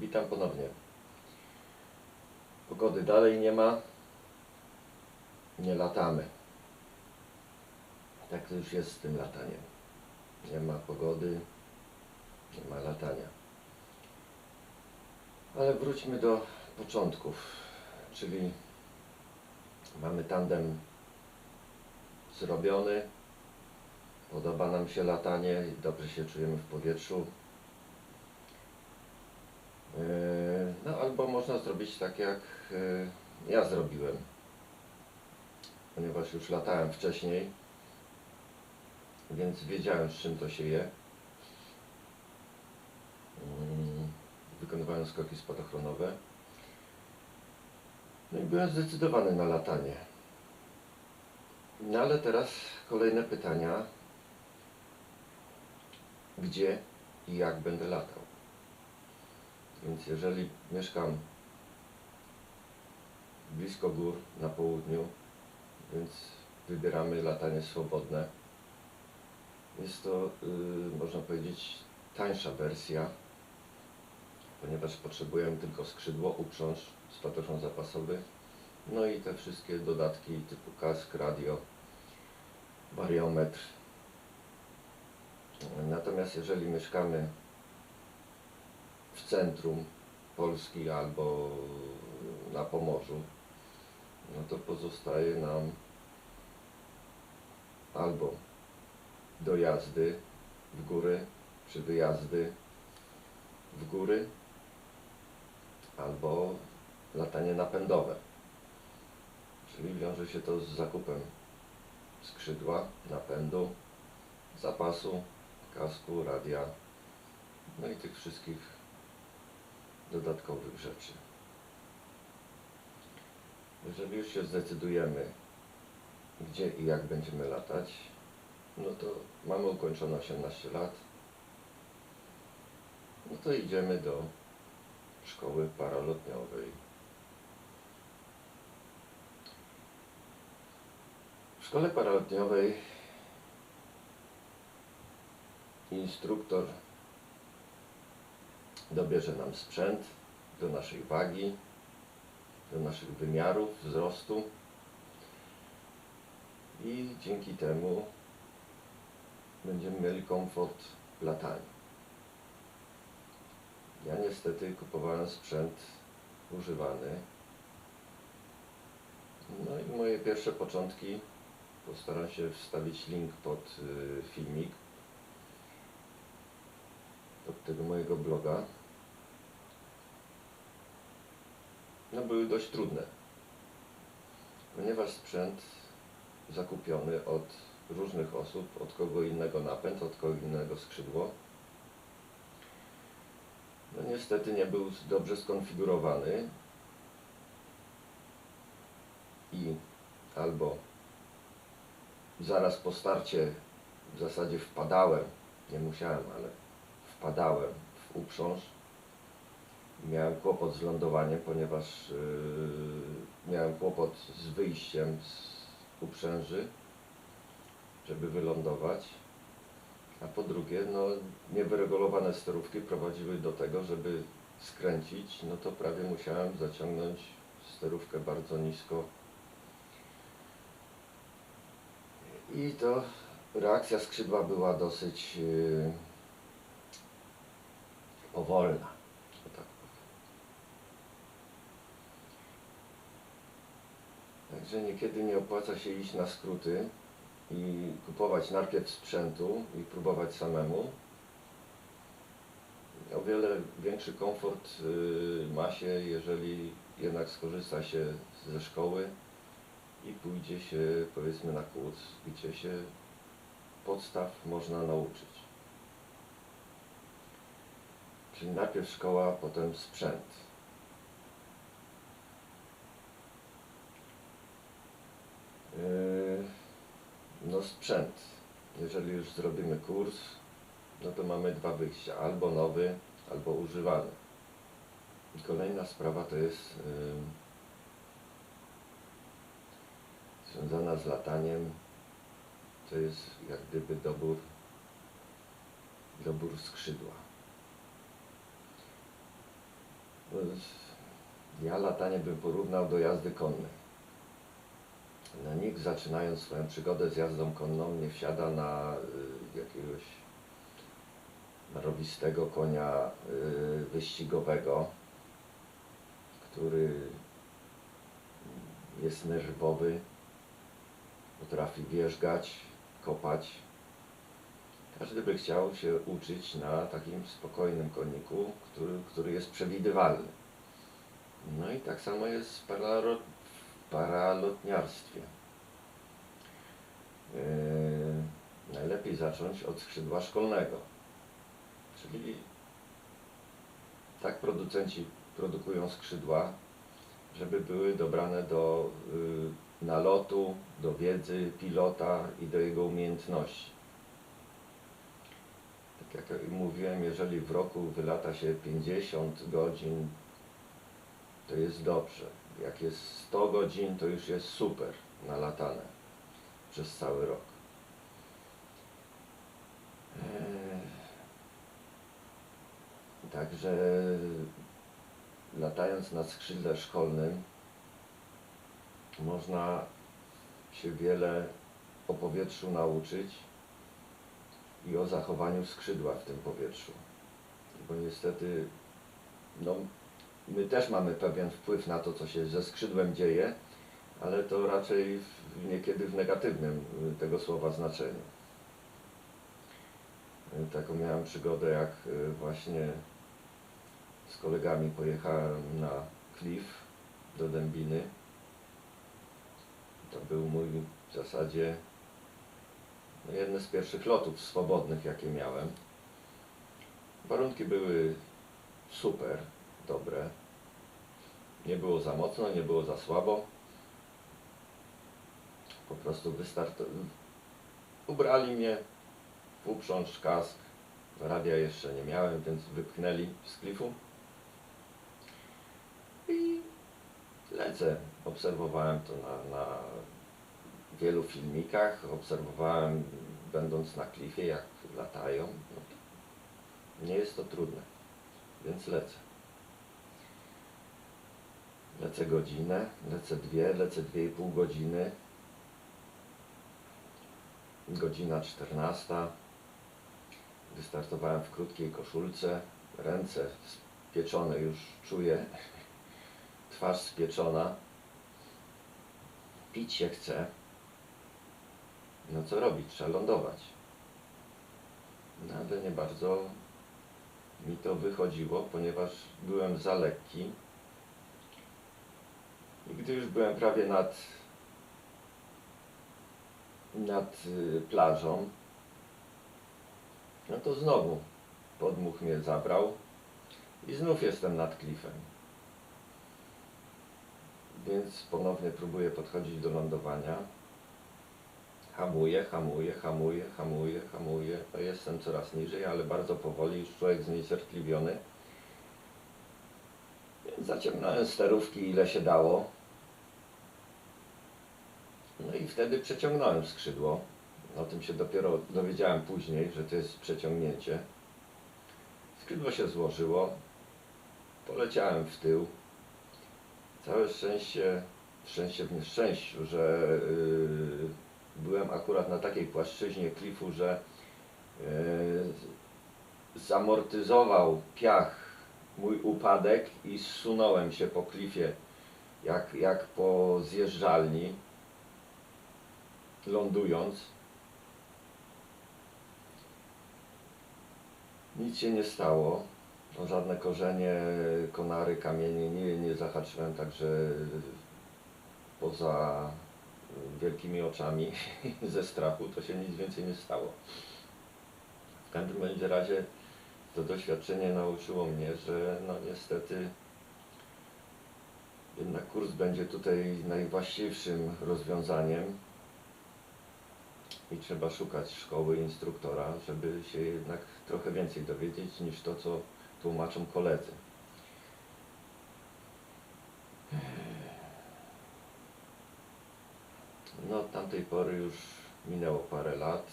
Witam ponownie. Pogody dalej nie ma. Nie latamy. Tak to już jest z tym lataniem. Nie ma pogody, nie ma latania. Ale wróćmy do początków, czyli mamy tandem zrobiony, podoba nam się latanie, dobrze się czujemy w powietrzu. Yy, No albo można zrobić tak jak yy, ja zrobiłem, ponieważ już latałem wcześniej, więc wiedziałem z czym to się je. Yy, Wykonywałem skoki spadochronowe. No i byłem zdecydowany na latanie. No ale teraz kolejne pytania. Gdzie i jak będę latał? Więc jeżeli mieszkam blisko gór na południu, więc wybieramy latanie swobodne. Jest to, yy, można powiedzieć, tańsza wersja, ponieważ potrzebujemy tylko skrzydło, uprząż, spadochron zapasowy, no i te wszystkie dodatki typu kask, radio, wariometr. Natomiast jeżeli mieszkamy w centrum Polski albo na Pomorzu, no to pozostaje nam albo dojazdy w góry, czy wyjazdy w góry, albo latanie napędowe. Czyli wiąże się to z zakupem skrzydła, napędu, zapasu, kasku, radia, no i tych wszystkich dodatkowych rzeczy. Jeżeli już się zdecydujemy, gdzie i jak będziemy latać, no to mamy ukończone 18 lat, no to idziemy do szkoły paralotniowej. W szkole paralotniowej instruktor dobierze nam sprzęt do naszej wagi, do naszych wymiarów, wzrostu i dzięki temu będziemy mieli komfort w lataniu. Ja niestety kupowałem sprzęt używany. No i moje pierwsze początki postaram się wstawić link pod y, filmik od tego mojego bloga. No były dość trudne, ponieważ sprzęt zakupiony od różnych osób, od kogo innego napęd, od kogo innego skrzydło, no niestety nie był dobrze skonfigurowany i albo zaraz po starcie w zasadzie wpadałem, nie musiałem, ale wpadałem w uprząż. Miałem kłopot z lądowaniem, ponieważ yy, miałem kłopot z wyjściem z uprzęży, żeby wylądować. A po drugie, no, niewyregulowane sterówki prowadziły do tego, żeby skręcić, no to prawie musiałem zaciągnąć sterówkę bardzo nisko. I to reakcja skrzydła była dosyć yy, powolna. że tak powiem. Także niekiedy nie opłaca się iść na skróty i kupować najpierw sprzętu i próbować samemu. O wiele większy komfort y, ma się, jeżeli jednak skorzysta się ze szkoły i pójdzie się powiedzmy na kurs, gdzie się podstaw można nauczyć. Czyli najpierw szkoła, potem sprzęt. Yy, no sprzęt. Jeżeli już zrobimy kurs, no to mamy dwa wyjścia, albo nowy, albo używany. I kolejna sprawa to jest yy, związana z lataniem, to jest jak gdyby dobór, dobór skrzydła. Ja latanie bym porównał do jazdy konnej. No, nikt zaczynając swoją przygodę z jazdą konną nie wsiada na y, jakiegoś narowistego konia y, wyścigowego, który jest nerwowy, potrafi wierzgać, kopać. Każdy by chciał się uczyć na takim spokojnym koniku, który, który jest przewidywalny. No i tak samo jest w paralo- w paralotniarstwie. Yy, najlepiej zacząć od skrzydła szkolnego. Czyli tak producenci produkują skrzydła, żeby były dobrane do y, nalotu, do wiedzy pilota i do jego umiejętności. Jak mówiłem, jeżeli w roku wylata się 50 godzin, to jest dobrze. Jak jest 100 godzin, to już jest super nalatane przez cały rok. Eee, Także latając na skrzydle szkolnym można się wiele o powietrzu nauczyć i o zachowaniu skrzydła w tym powietrzu. Bo niestety no, my też mamy pewien wpływ na to, co się ze skrzydłem dzieje, ale to raczej w, niekiedy w negatywnym y, tego słowa znaczeniu. Y, Taką miałem przygodę, jak y, właśnie z kolegami pojechałem na klif do Dębiny. To był mój w zasadzie no, jeden z pierwszych lotów swobodnych, jakie miałem. Warunki były super, dobre. Nie było za mocno, nie było za słabo. Po prostu wystartowałem. Ubrali mnie w uprząż, kask. Radia jeszcze nie miałem, więc wypchnęli z klifu. I lecę. Obserwowałem to na, na wielu filmikach. Obserwowałem, będąc na klifie, jak latają. No, nie jest to trudne, więc lecę. Lecę godzinę, lecę dwie, lecę dwie i pół godziny. Godzina 14. Wystartowałem w krótkiej koszulce, ręce spieczone już czuję, twarz spieczona. Pić się chce. No co robić? Trzeba lądować. No ale nie bardzo mi to wychodziło, ponieważ byłem za lekki. I gdy już byłem prawie nad, nad y, plażą, no to znowu podmuch mnie zabrał i znów jestem nad klifem. Więc ponownie próbuję podchodzić do lądowania. Hamuję, hamuję, hamuję, hamuję, hamuję. No jestem coraz niżej, ale bardzo powoli, już człowiek zniecierpliwiony. Więc zaciągnąłem sterówki ile się dało. No i wtedy przeciągnąłem skrzydło. O tym się dopiero dowiedziałem później, że to jest przeciągnięcie. Skrzydło się złożyło. Poleciałem w tył. Całe szczęście, szczęście w nieszczęściu, że yy, byłem akurat na takiej płaszczyźnie klifu, że yy, zamortyzował piach mój upadek i zsunąłem się po klifie jak, jak po zjeżdżalni lądując. Nic się nie stało. O żadne korzenie, konary, kamienie nie, nie zahaczyłem, także poza wielkimi oczami ze strachu to się nic więcej nie stało. W każdym razie to doświadczenie nauczyło mnie, że no niestety jednak kurs będzie tutaj najwłaściwszym rozwiązaniem i trzeba szukać szkoły instruktora, żeby się jednak trochę więcej dowiedzieć niż to, co tłumaczą koledzy. No, od tamtej pory już minęło parę lat.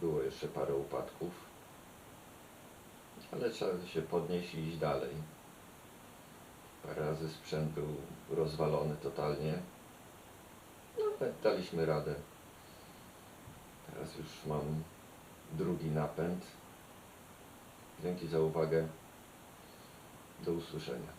Było jeszcze parę upadków. Ale trzeba się podnieść i iść dalej. Parę razy sprzęt był rozwalony totalnie. No daliśmy radę. Teraz już mam drugi napęd. Dzięki za uwagę. Do usłyszenia.